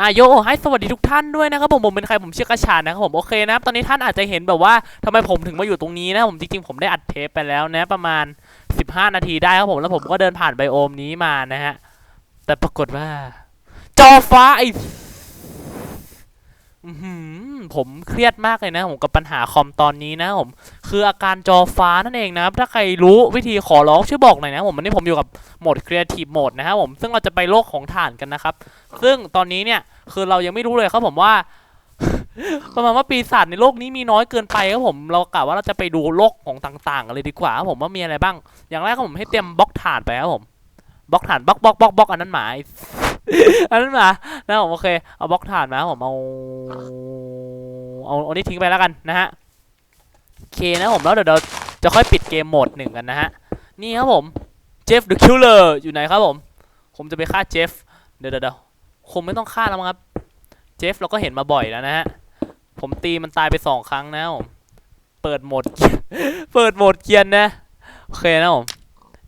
อะโยให้สวัสดีทุกท่านด้วยนะครับผมผมเป็นใครผมเชื่อกระชานนะครับผมโอเคนะครับตอนนี้ท่านอาจจะเห็นแบบว่าทำไมผมถึงมาอยู่ตรงนี้นะผมจริงๆผมได้อัดเทปไปแล้วนะประมาณ 15 นาทีได้ครับผมแล้วผมก็เดินผ่านไบโอมนี้มานะฮะแต่ปรากฏว่า จอฟ้าไออื้อหือ ผมเครียดมากเลยนะผมกับปัญหาคอมตอนนี้นะผม คืออาการจอฟ้านั่นเองนะครับถ้าใครรู้วิธีขอร้องช่วยบอกหน่อยนะผมวันนี้ผมอยู่กับโหมด Creative Mode นะครับผมซึ่งเราจะไปโลกของถ่านกันนะครับ ซึ่งตอนนี้เนี่ยคือเรายังไม่รู้เลยครับผมว่าประมาณว่าปีศาจในโลกนี้มีน้อยเกินไปครับผมเรากะว่าเราจะไปดูโลกของต่างๆกันเลยดีกว่าครับผมว่ามีอะไรบ้าง อย่างแรกครับผมให้เตรียมบล็อกถ่านไปครับผมบล็อกถ่านบล็อกบล็อกบล็อกบล็อกอันนั้นหมาไอันนั้นมานะผมโอเค เอาบล็อกถ่านมาผมเอาเอาเอานี้ทิ้งไปแล้วกันนะฮะโอเคนะผมแล้วเดี๋ยวเราจะค่อยปิดเกมโหมดหนึ่งกันนะฮะ นี่ครับผมเจฟเดอะคิลเลอร์อยู่ไหนครับผม ผมจะไปฆ่าเจฟเดี๋ยวเดี๋ยวเดี๋ยวคงไม่ต้องฆ่าแล้วมั้งครับ เจฟเราก็เห็นมาบ่อยแล้วนะฮะ ผมตีมันตายไปสองครั้งนะผม เปิดโหมด เปิดโหมดเกียนนะ โอเคนะผม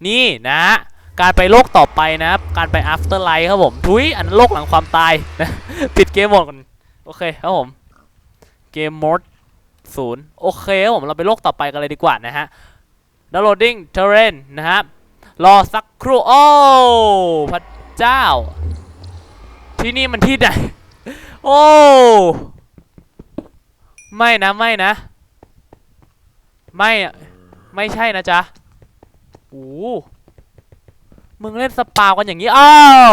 นี่นะฮะ การไปโลกต่อไปนะครับ การไป after life ครับผมทุยอันโลกหลังความตายนะปิดเกมหมดก่อนโอเคครับผมเกมหมดศูนย์โอเคครับผมเราไปโลกต่อไปกันเลยดีกว่านะฮะ downloading terrain นะครับรอสักครู่โอ้พระเจ้า ที่นี่มันที่ไหนโอ้ไม่นะไม่นะ ไม่ไม่ใช่นะจ๊ะโอ้ มึงเล่นสปาวกันอย่างนี้ อ้าว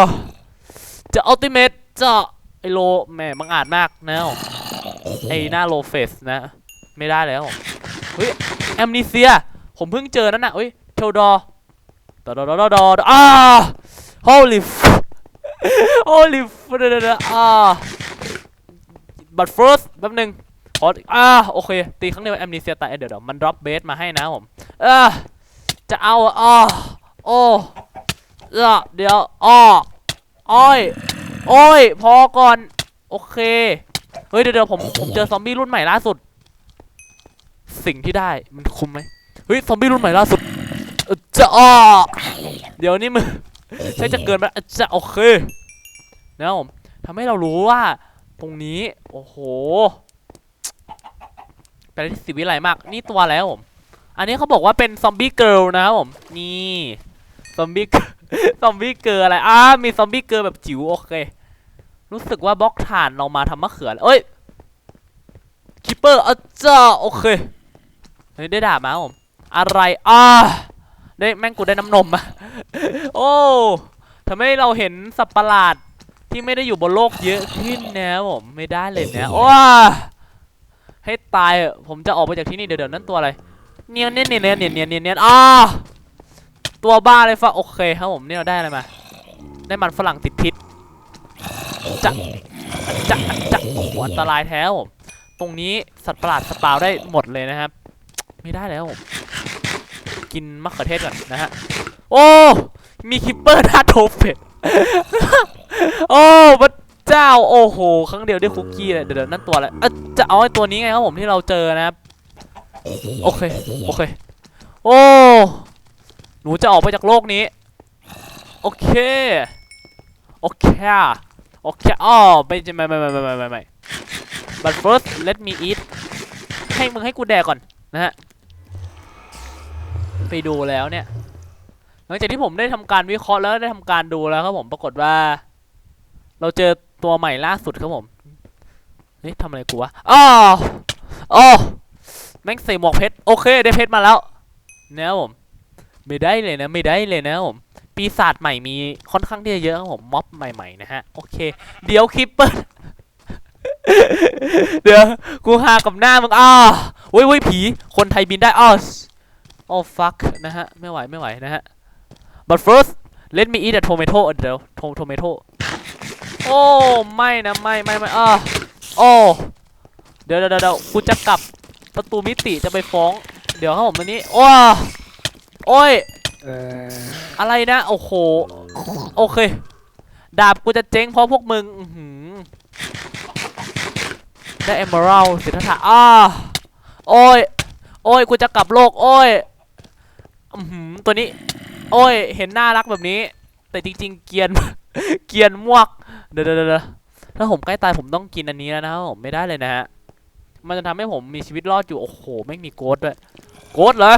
จะอัลติเมทจะไอโลแหม่บังอาจมากนะไอหน้าโลเฟสนะ ไม่ได้แล้วเฮ้ยแอมนิเซีย ผมเพิ่งเจอนั่นน่ะเฮ้ยเทลดอร์ดอดอดอดอดออ้า holy f- holy f- เดี๋ยวเดี๋ยวเดอ่า but first แป๊บนึงขออ่าโอเค ตีครั้งเดียวแอมนิเซียตายเดี๋ยวเดี๋ยวมัน drop base มาให้นะผมเออจะเอาอ่าโอ้ เออเดี๋ยวอ้ออ้อยอ้ยพอก่อน โอเค เฮ้ย เดี๋ยวเดี๋ยวผมผมเจอซอมบี้รุ่นใหม่ล่าสุด สิ่งที่ได้มันคุ้มไหมเฮ้ย ซอมบี้รุ่นใหม่ล่าสุดจะอ้อเดี๋ยวนี้มึงใช่จะเกินไปแล้วจะโอเคนะผมทำให้เรารู้ว่าตรงนี้ โอ้โหเป็นที่สิวิไลมาก นี่ตัวแล้วผม อันนี้เขาบอกว่าเป็นซอมบี้เกิร์ลนะครับผม นี่ ซอมบี้ ซอมบี้เกลืออะไรอ่ามีซอมบี้เกลือแบบจิ๋วโอเค รู้สึกว่าบล็อกฐานเรามาทำมะเขือเอ้ยคิปเปอร์อะจ้าโอเคเฮ้ยได้ด่ามาผมอะไรอ่าได้แม่งกูได้น้ำนมอะโอ้ทำให้เราเห็นสัตว์ประหลาดที่ไม่ได้อยู่บนโลกเยอะขึ้นนะผมไม่ได้เลยนะว้าให้ตายผมจะออกไปจากที่นี่เดี๋ยวๆนั่นตัวอะไรเนียนเนียนเนียนเนียนเนียนเนียนอ้า ตัวบ้าเลยฟะโอเคครับผมนี่เราได้อะไรมา ได้มันฝรั่งติดพิษจะจะจะอันตรายแท้ผมตรงนี้สัตว์ประหลาดสปาวได้หมดเลยนะครับ ไม่ได้แล้วผมกินมะเขือเทศก่อนนะฮะ โอ้ มีคิปเปอร์ท่าโทเป็ดโอ้พระเจ้าโอ้โห ครั้งเดียวได้คุกกี้เลยเดี๋ยวนั่นตัวอะไรอะจะเอาไอ้ตัวนี้ไงครับผมที่เราเจอนะครับ โอเค โอเค โอ้ หนูจะออกไปจากโลกนี้ โอเค โอเค โอเคอ๋อไม่ไม่ไม่ไม่ไม่ไม่ไม่ but first let me eat ให้มึงให้กูแดกก่อนนะฮะ ไปดูแล้วเนี่ย หลังจากที่ผมได้ทำการวิเคราะห์แล้วได้ทำการดูแล้วครับผม ปรากฏว่า เราเจอตัวใหม่ล่าสุดครับผมนี่ทำอะไรกูวะอ๋ออ๋อแม่งใส่หมวกเพชร โอเค ได้เพชรมาแล้วเนี่ยผม ไม่ได้เลยนะ ไม่ได้เลยนะผมปีศาจใหม่มีค่อนข้างที่จะเยอะครับผมม็อบใหม่ๆนะฮะ โอเค เดี๋ยวคลิปเปอร์เดี๋ยวกูหากับหน้ามึงอ้าเว้ยเว้ยผี คนไทยบินได้อ้อโอ้ fuck นะฮะ ไม่ไหวไม่ไหวนะฮะ but first let me eat a tomato เดี๋ยว tomato โอ้ไม่นะไม่ไม่ไม่อ่าโอ้เดี๋ยวเดี๋ยวเดี๋ยวกูจะกลับประตูมิติจะไปฟ้อง เดี๋ยวครับผมอันนี้ โอ้ โอ้ย เอออะไรนะ โอ้โห โอเค ดาบกูจะเจ๊งเพราะพวกมึง อื้อหือได้ emerald สิทธัตถะอ้าโอ้ย โอ้ย กูจะกลับโลก โอ้ย อือหือตัวนี้ โอ้ย เห็นน่ารักแบบนี้ แต่จริง ๆ เกรียน เกรียนมวก เดี๋ยวเดี๋ยวเดี๋ยวถ้าผมใกล้ตายผมต้องกินอันนี้แล้วนะครับผมไม่ได้เลยนะฮะ มันจะทำให้ผมมีชีวิตรอดอยู่ โอ้โห ไม่มีโกดด้วย โกดเหรอ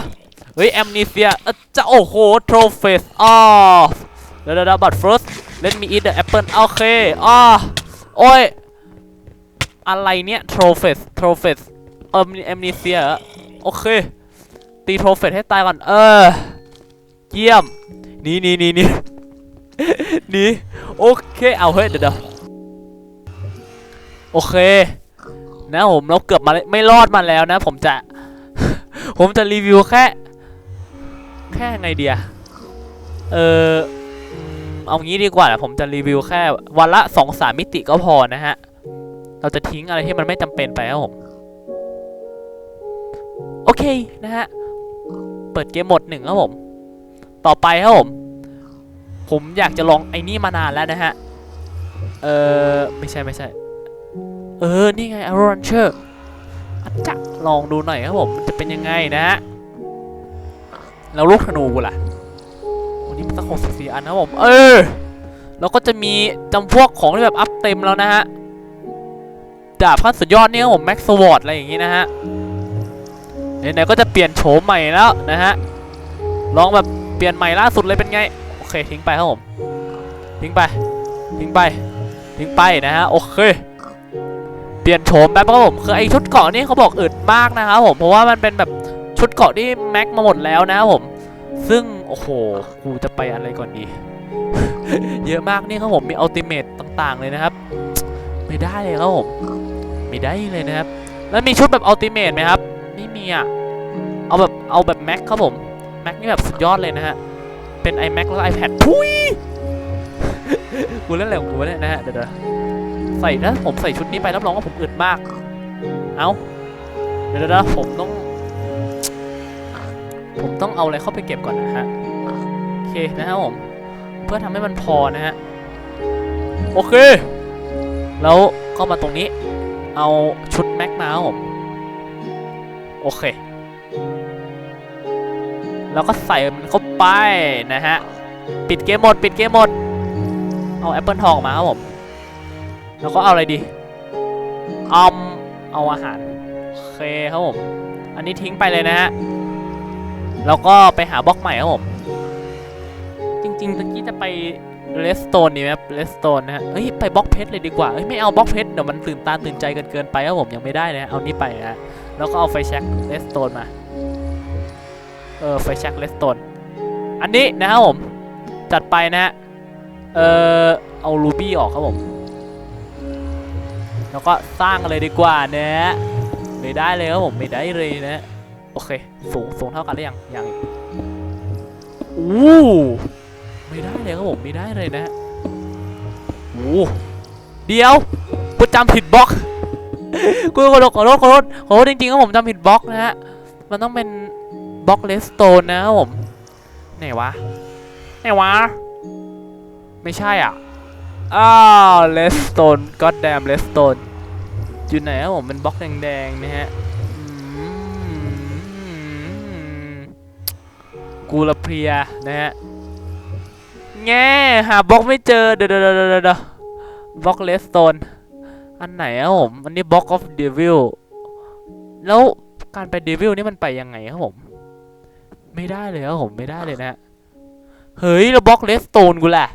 เฮ้ยแอมนิเซียจะโอ้โหโทรเฟสอ๋อเดี๋ยวเดี๋ยวบัต first let me eat the apple โอเคอ๋อโอ้ยอะไรเนี่ยโทรเฟสโทรเฟสเออแอมนิเซียโอเค ตีโทรเฟสให้ตายก่อนเออ เยี่ยมนี่นี่นี่นี่นี่โอเคเอาเฮ้ยเดี๋ยวเดี๋ยวโอเค นะผมเราเกือบมาไม่รอดมาแล้วนะ ผมจะ ผมจะรีวิวแค่ แค่ไงเดียเออเอางี้ดีกว่าผมจะรีวิวแค่วันละสองสามมิติก็พอนะฮะ เราจะทิ้งอะไรที่มันไม่จำเป็นไปครับผม โอเคนะฮะ เปิดเกมหมดหนึ่งครับผม ต่อไปครับผม ผมอยากจะลองไอ้นี่มานานแล้วนะฮะ เออไม่ใช่ไม่ใช่ เออ นี่ไง a r o r a n c h e r อาจจะลองดูหน่อยครับผมมันจะเป็นยังไงนะฮะ แล้วลูกธนูกูล่ะวันนี้มันสักหกสิบสี่อันนะครับผม เออ แล้วก็จะมีจำพวกของที่แบบอัพเต็มแล้วนะฮะ ดาบขั้นสุดยอดเนี่ครับผมแม็กซ์วอร์ดอะไรอย่างงี้นะฮะไหนๆก็จะเปลี่ยนโฉมใหม่แล้วนะฮะ ลองแบบเปลี่ยนใหม่ล่าสุดเลยเป็นไง โอเคทิ้งไปครับผม ทิ้งไป ทิ้งไป ทิ้งไปนะฮะ โอเค เปลี่ยนโฉมแป๊บครับผม คือไอชุดเกาะนี่เขาบอกอึดมากนะครับผม เพราะว่ามันเป็นแบบ ชุดเกาะที่แม็กมาหมดแล้วนะครับผม ซึ่ง โอ้โหกูจะไปอะไรก่อนดี เยอะมากนี่ครับผมมีอัลติเมตต่างๆเลยนะครับ ไม่ได้เลยครับผมไม่ได้เลยนะครับ แล้วมีชุดแบบอัลติเมตไหมครับ ไม่มีอะ เอาแบบเอาแบบแม็กครับผมแม็กนี่แบบสุดยอดเลยนะฮะ เป็น iMac แล้ว iPad ทุยกูเล่นอะไรของกูเนี่ยนะฮะ เดี๋ยวๆใส่นะผมใส่ชุดนี้ไปรับรองว่าผมอึดมาก เอาเดี๋ยวๆผมต้อง ผมต้องเอาอะไรเข้าไปเก็บก่อนนะฮะ โอเคนะครับผม เพื่อทำให้มันพอนะฮะ โอเค แล้วก็มาตรงนี้ เอาชุดแม็กมาครับผม โอเค แล้วก็ใส่มันเข้าไปนะฮะ ปิดเกมหมด ปิดเกมหมด เอาแอปเปิลทองมาครับผม แล้วก็เอาอะไรดีอาเอาอาหาร โอเคครับผม อันนี้ทิ้งไปเลยนะฮะ แล้วก็ไปหาบล็อกใหม่ครับผม จริงๆตะกี้จะไปเลสโตนนี่ไหมครับเลสโตนนะฮะเฮ้ยไปบล็อกเพชรเลยดีกว่าเฮ้ยไม่เอาบล็อกเพชรเดี๋ยวมันตื่นตาตื่นใจเกินเกินไปครับผมยังไม่ได้นะเอานี่ไปนะฮะแล้วก็เอาไฟแช็กเลสโตนมาเออไฟแช็กเลสโตนอันนี้นะครับผมจัดไปนะฮะเออเอารูบี้ออกครับผมแล้วก็สร้างอะไรดีกว่านะไม่ได้เลยครับผมไม่ได้เลยนะ โอเค สูงสูงเท่ากันหรือยังยังอีกอู้ไม่ได้เลยครับผมไม่ได้เลยนะโอ้เดี๋ยวกูจำผิดบล็อกกูขอโทษขอโทษขอโทษขอโทษจริงๆครับผมจำผิดบล็อกนะฮะมันต้องเป็นบล็อกเลสโตนนะครับผมไหนวะไหนวะไม่ใช่อะอ้าวเลสโตนก็แดมเลสโตนอยู่ไหนครับผมเป็นบล็อกแดงๆนะฮะ กูละเพลียนะฮะ แง่หาบล็อกไม่เจอเดี๋ยวเดี๋ยวเดี๋ยวเดี๋ยวบล็อกเลสโตน อันไหนครับผม อันนี้บล็อกออฟเดวิล แล้วการไปเดวิลนี่มันไปยังไงครับผม ไม่ได้เลยครับผมไม่ได้เลยนะ เฮ้ยแล้วบล็อกเลสโตนกูแหละ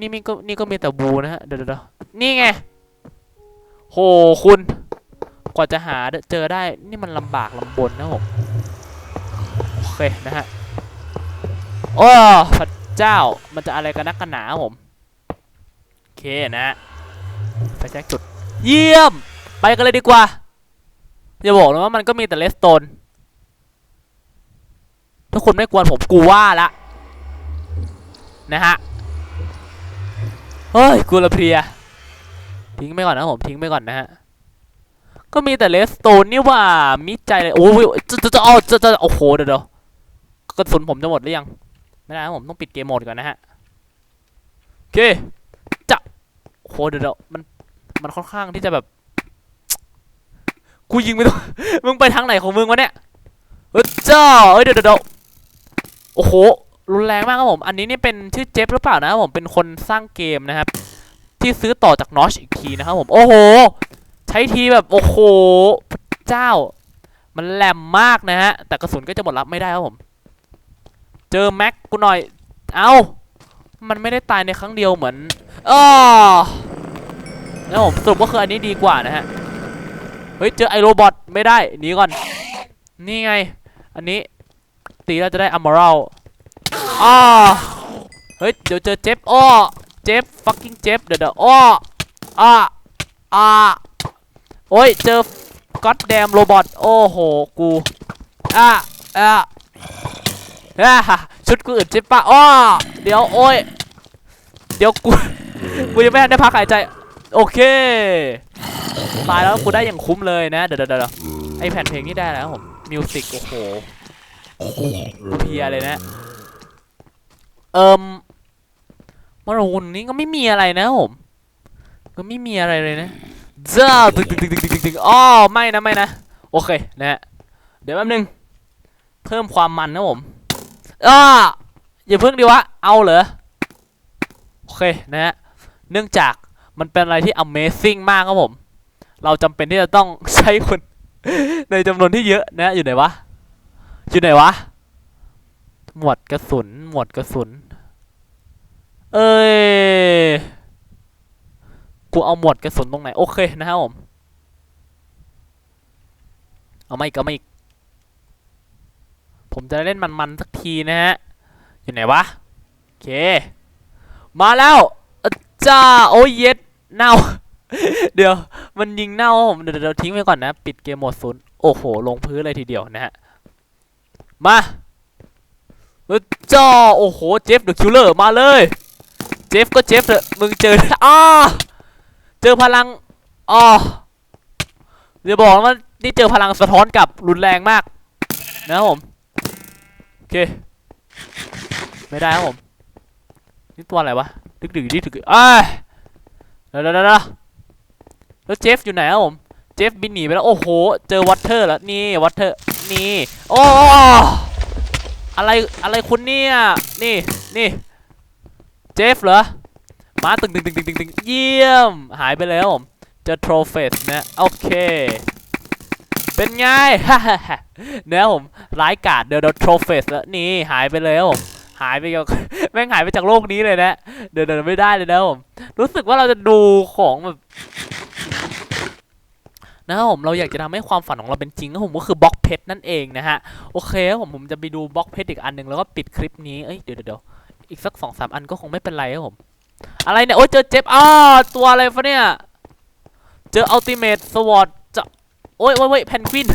นี่มีก็นี่ก็มีแต่บูนะฮะ เดี๋ยวเดี๋ยวนี่ไง โหคุณ กว่าจะหาเจอได้ นี่มันลำบากลำบนนะผม เคนะฮะโอ้พระเจ้ามันจะอะไรกันนักกันหนาผมโอเคนะฮะไฟแช็กจุด เยี่ยม ไปกันเลยดีกว่าอย่าบอกนะว่ามันก็มีแต่เลสโตนถ้าคุณไม่กวนผมกูว่าละนะฮะเฮ้ยกูละเพลียทิ้งไปก่อนนะผมทิ้งไปก่อนนะฮะก็มีแต่เลสโตนนี่ว่ามิดใจเลยโอ้ยจะจะจะเอาจะจะโอ้โหเดี๋ยวเดี๋ยว กระสุนผมจะหมดหรือยัง ไม่ได้ผมต้องปิดเกมโหมดก่อนนะฮะ โอเค จะโอ้โหเดี๋ยวเดี๋ยวมัน มันค่อนข้างที่จะแบบ กูยิงไม่ต้องมึงไปทางไหนของมึงวะเนี่ย เฮ้ยจ้าเอ้ยเดี๋ยวเดี๋ยวเดี๋ยวโอ้โห รุนแรงมากครับผม อันนี้นี่เป็นชื่อเจฟหรือเปล่านะครับผม เป็นคนสร้างเกมนะครับ ที่ซื้อต่อจากนอชอีกทีนะครับผม โอ้โห ใช้ทีแบบโอ้โหพระเจ้า มันแหลมมากนะฮะ แต่กระสุนก็จะหมดรับไม่ได้ครับผม เจอแม็กกูหน่อย เอา้า มันไม่ได้ตายในครั้งเดียวเหมือนอ้อแล้วผมสรุปก็คืออันนี้ดีกว่านะฮะ เฮ้ย เจอไอโรบอทไม่ได้หนีก่อน นี่ไง อันนี้ ตีเราจะได้อัมเมอรัลอ้อเฮ้ย เดี๋ยวเจอเจฟอ้อเจฟ fucking เจฟเดี๋ยวเดี๋ยวอ้ออ้าอ้าโอ้ย เจอก็อดแดมโรบอทโอ้โห กู อะอะอะ ชุดกูอื่นใช่ปะอ้อเดี๋ยวโอ้ย เดี๋ยวกูกูยังไม่ได้พักหายใจ โอเค ตายแล้วกูได้อย่างคุ้มเลยนะ เดี๋ยวเดี๋ยวเดี๋ยวไอแผ่นเพลงนี่ได้แล้วผม มิวสิกโอ้โหเพียเลยนะ เอิมมรหุนนี้ก็ไม่มีอะไรนะผม ก็ไม่มีอะไรเลยนะจ้าตึกตึกตึกตึกตึกตึกตึกอ๋อไม่นะไม่นะ โอเคนะฮะเดี๋ยวแป๊บนึง เพิ่มความมันนะผม อ้าอย่าเพิ่งดีวะ เอาเหรอ โอเคนะฮะ เนื่องจากมันเป็นอะไรที่ Amazing มากครับผม เราจำเป็นที่จะต้องใช้คน ในจำนวนที่เยอะนะ อยู่ไหนวะ อยู่ไหนวะ หมวดกระสุน หมวดกระสุน เอ้ย กูเอาหมวดกระสุนตรงไหน โอเคนะครับผม เอามาอีกเอามาอีก ผมจะเล่นมันๆสักทีนะฮะ อยู่ไหนวะ โอเค มาแล้วจ้า โอ้ยเย็ดเน่า เดี๋ยว มันยิงเน่าผมเดี๋ยวเดี๋ยวทิ้งไว้ก่อนนะ ปิดเกมโหมดศูนย์โอ้โห ลงพื้นเลยทีเดียวนะฮะ มาจ้า โอ้โห เจฟเดอะคิลเลอร์มาเลย เจฟก็เจฟเถอะมึงเจออ้าเจอพลังอ๋อเดี๋ยวบอกว่านี่เจอพลังสะท้อนกับรุนแรงมาก นะครับผม เค ไม่ได้ครับผม นี่ตัวอะไรวะ ดึกดึกดิกดึกอ้าวเดี๋ยวเดี๋ยวแล้วเจฟอยู่ไหนครับผม เจฟบินหนีไปแล้ว โอ้โห เจอวัตเทอร์แล้ว นี่วัตเทอร์ นี่ โอ้อะไรอะไรคุณเนี่ย นี่นี่ เจฟเหรอ มาตึงตึงตึงตึงตึงตึงเยี่ยม หายไปแล้วผม เจอโทรเฟสนะ โอเค เป็นไง เนี่ยผมร้ายกาดเดี๋ยวเดี๋ยวโทรเฟสแล้วนี่หายไปแล้วผมหายไปกับแม่งหายไปจากโลกนี้เลยนะ เดี๋ยวเดี๋ยวไม่ได้เลยนะผม รู้สึกว่าเราจะดูของแบบนะครับผมเราอยากจะทำให้ความฝันของเราเป็นจริงนะผมก็คือบล็อกเพชรนั่นเองนะฮะโอเคครับผมผมจะไปดูบล็อกเพชรอีกอันหนึ่งแล้วก็ปิดคลิปนี้เอ้ยเดี๋ยวเดี๋ยวอีกสักสองสามอันก็คงไม่เป็นไรครับผม อะไรเนี่ย โอ้ยเจอเจ็บอ้าตัวอะไรฟะเนี่ย เจออัลติเมทสวอต โอ้ยโอ้ยโอ้ยแพนกวิน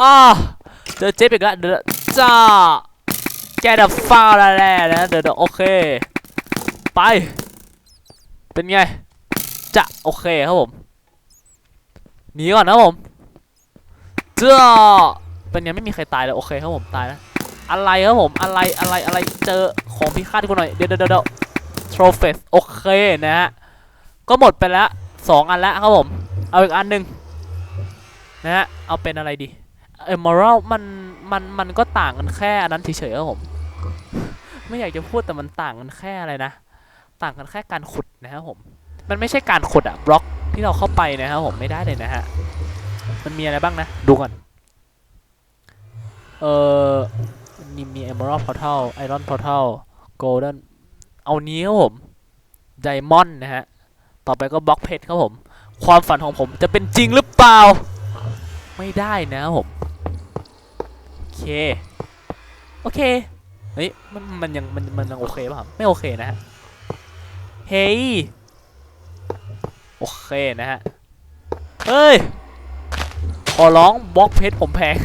อ้าเจอเจ็บอีกแล้วเดี๋ยวจ้าแกดับฟ้าแล้วนะเดี๋ยวเดี๋ยวโอเค ไป เป็นไงจะโอเคครับผมหนีก่อนนะผมเจ้าเป็นยังไม่มีใครตายเลยโอเคครับผมตายแล้วอะไรครับผมอะไรอะไรอะไรเจอของพิฆาตกูหน่อยเดี๋ยวเดี๋ยวเดี๋ยวโทรเฟสโอเคนะฮะก็หมดไปแล้วสองอันแล้วครับผม เอาอีกอันหนึ่ง นะฮะเอาเป็นอะไรดีเอมอรัลมันมันมันก็ต่างกันแค่อันนั้นเฉยๆครับผม ไม่อยากจะพูดแต่มันต่างกันแค่อะไรนะ ต่างกันแค่การขุดนะครับผม มันไม่ใช่การขุดอะบล็อกที่เราเข้าไปนะครับผมไม่ได้เลยนะฮะมันมีอะไรบ้างนะ ดูก่อน เออมีมี Emerald Portal Iron Portal Golden เอานี้ครับผม Diamond นะฮะ ต่อไปก็บล็อกเพชรครับผม ความฝันของผมจะเป็นจริงหรือเปล่า ไม่ได้นะผมโอเค โอเค เฮ้ย มันมันยังมันมันยังโอเคป่ะครับ ไม่โอเคนะฮะ เฮ้ย โอเคนะฮะ เฮ้ย ขอร้องบล็อกเพชรผมแพง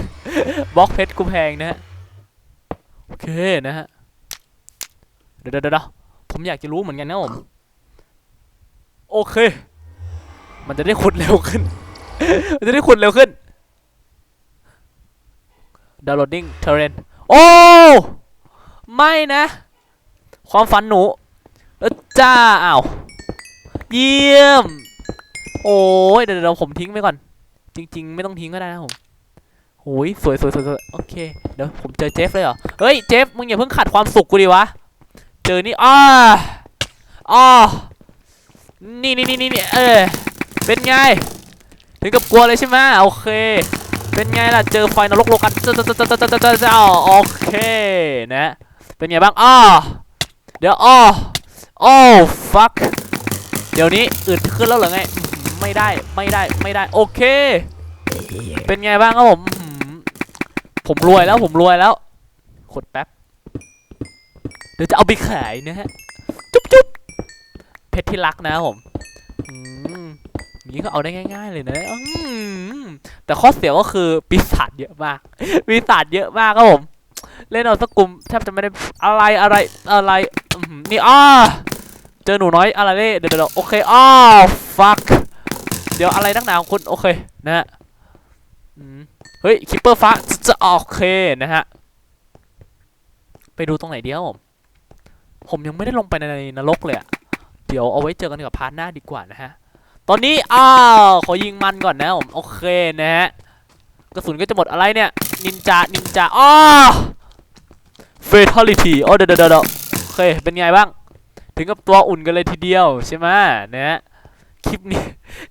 บล็อกเพชรกูแพงนะฮะ โอเคนะฮะ เดี๋ยวเดี๋ยวเดี๋ยวผมอยากจะรู้เหมือนกันนะผม โอเค มันจะได้ขุดเร็วขึ้น มันจะได้ขุดเร็วขึ้น downloading terrain โอ้ ไม่นะ ความฝันหนูแล้วจ้าอ้าว เยี่ยม โอ้ยเดี๋ยวเดี๋ยวผมทิ้งไปก่อน จริง ๆ ไม่ต้องทิ้งก็ได้นะผมโอ้ยสวยสวยสวยสวยโอเค เดี๋ยวผมเจอเจฟเลยเหรอ เฮ้ย เจฟ มึงอย่าเพิ่งขัดความสุขกูดิวะ เจอนี่อ้าอ้านี่นี่นี่นี่เออเป็นไง ถึงกับกลัวเลยใช่ไหมโอเค เป็นไงล่ะ เจอไฟนรกโลกันเจ้าโอเคนะ เป็นไงบ้างอ้อเดี๋ยวอ้อโอ้ fuck เดี๋ยวนี้อึดขึ้นแล้วเหรอไง ไม่ได้ไม่ได้ไม่ได้โอเค เป็นไงบ้างครับผม ผมรวยแล้วผมรวยแล้วกดแป๊บ เดี๋ยวจะเอาไปขายนะฮะ จุ๊บจุ๊บเพชรที่รักนะผม อืมอย่างนี้ก็เอาได้ง่าย ๆ เลยนะอืม แต่ข้อเสียก็คือปีศาจเยอะมากปีศาจเยอะมากครับผม เล่นเอาสักกลุ่มแทบจะไม่ได้อะไรอะไรอะไรนี่อ้าเจอหนูน้อยอะไรเนี่ยเดี๋ยวเดี๋ยวโอเคอ้า fuck เดี๋ยวอะไรนักหนาของคุณโอเคนะฮะเฮ้ยคิปเปอร์ฟ้าจะจะโอเคนะฮะไปดูตรงไหนดีครับผม ผมยังไม่ได้ลงไปในนรกเลยอะเดี๋ยวเอาไว้เจอกันกับพาร์ทหน้าดีกว่านะฮะ ตอนนี้อ้าวขอยิงมันก่อนนะผมโอเคนะฮะกระสุนก็จะหมดอะไรเนี่ยนินจานินจาอ้อ fatality โอ้เดี๋ยวเดี๋ยวเดี๋ยวโอเคเป็นไงบ้าง ถึงกับตัวอุ่นกันเลยทีเดียวใช่ไหมนะฮะคลิปนี้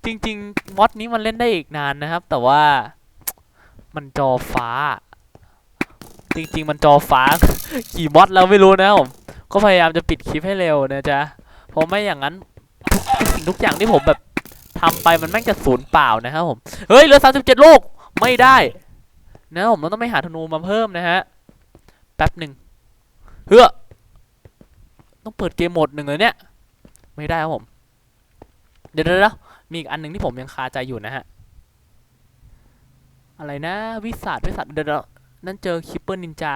จริงๆมอดนี้มันเล่นได้อีกนานนะครับ แต่ว่ามันจอฟ้า จริง ๆ มันจอฟ้ากี่มอดเราไม่รู้นะผมก็พยายามจะปิดคลิปให้เร็วนะจ๊ะเพราะไม่อย่างนั้นทุกสิ่งทุกอย่างที่ผมแบบ ทำไปมันแม่งจะสูญเปล่านะครับผม เฮ้ยเหลือ37ลูก ไม่ได้นะผมเราต้องไปหาธนูมาเพิ่มนะฮะ แป๊บหนึ่งเฮ้อต้องเปิดเกมโหมดหนึ่งเลยเนี่ย ไม่ได้ครับผม เดี๋ยวเดี๋ยวมีอีกอันหนึ่งที่ผมยังคาใจอยู่นะฮะ อะไรนะ วิสัทวิสัทเดี๋ยวเดี๋ยวนั่นเจอคิปเปอร์นินจา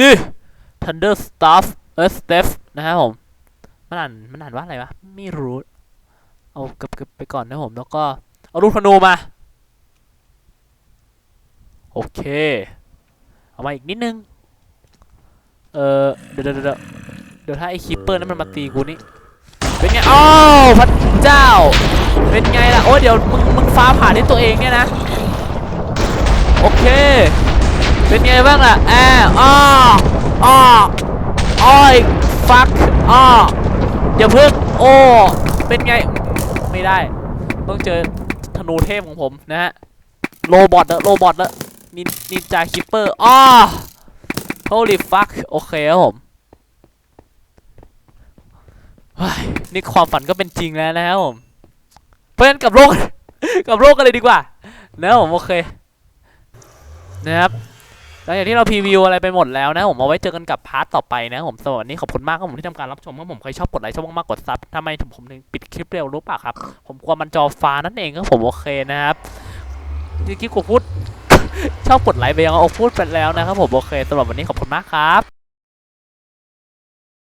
นี่ Thunder Staff เออ Staff นะครับผม มันอ่านมันอ่านว่าอะไรวะ ไม่รู้ เอาเก็บๆไปก่อนนะผมแล้วก็เอาลูกธนูมา โอเค เอามาอีกนิดนึง เออเดี๋ยวเดี๋ยวเดี๋ยวเดี๋ยวถ้าไอ้คิปเปอร์นั้นมันมาตีกูนี่เป็นไงอ้าวพระเจ้า เป็นไงล่ะ โอ้เดี๋ยวมึงมึงฟ้าผ่าด้วยตัวเองเนี่ยนะ โอเค เป็นไงบ้างล่ะแอบอ้ออ้ออ้อยฟักอ้ออย่าเพิ่งโอ้ เป็นไง ไม่ได้ ต้องเจอธนูเทพของผมนะฮะโรบอทแล้วโรบอทแล้วนินนินจาคิปเปอร์อ้อ holy fuck โอเคครับผมนี่ความฝันก็เป็นจริงแล้วนะครับผมเพราะฉะนั้นกลับโลกกลับโลกกันเลยดีกว่านะครับผมโอเคนะครับ หลังจากที่เราพรีวิวอะไรไปหมดแล้วนะผมเอาไว้เจอกันกับพาร์ทต่อไปนะผมสวันนี้ขอบคุณมากครับผมที่ทำการรับชมครับผมใครชอบกดไลค์ชอบมากๆกดซับทำไมผมถึงปิดคลิปเร็วรู้ป่ะครับ ผมกลัวมันจอฟ้านั่นเองครับผมโอเคนะครับเมื่อกี้กูพูดชอบกดไลค์ไปยังเอาพูดไปแล้วนะครับผมโอเคสำหรับวันนี้ขอบคุณมากครับ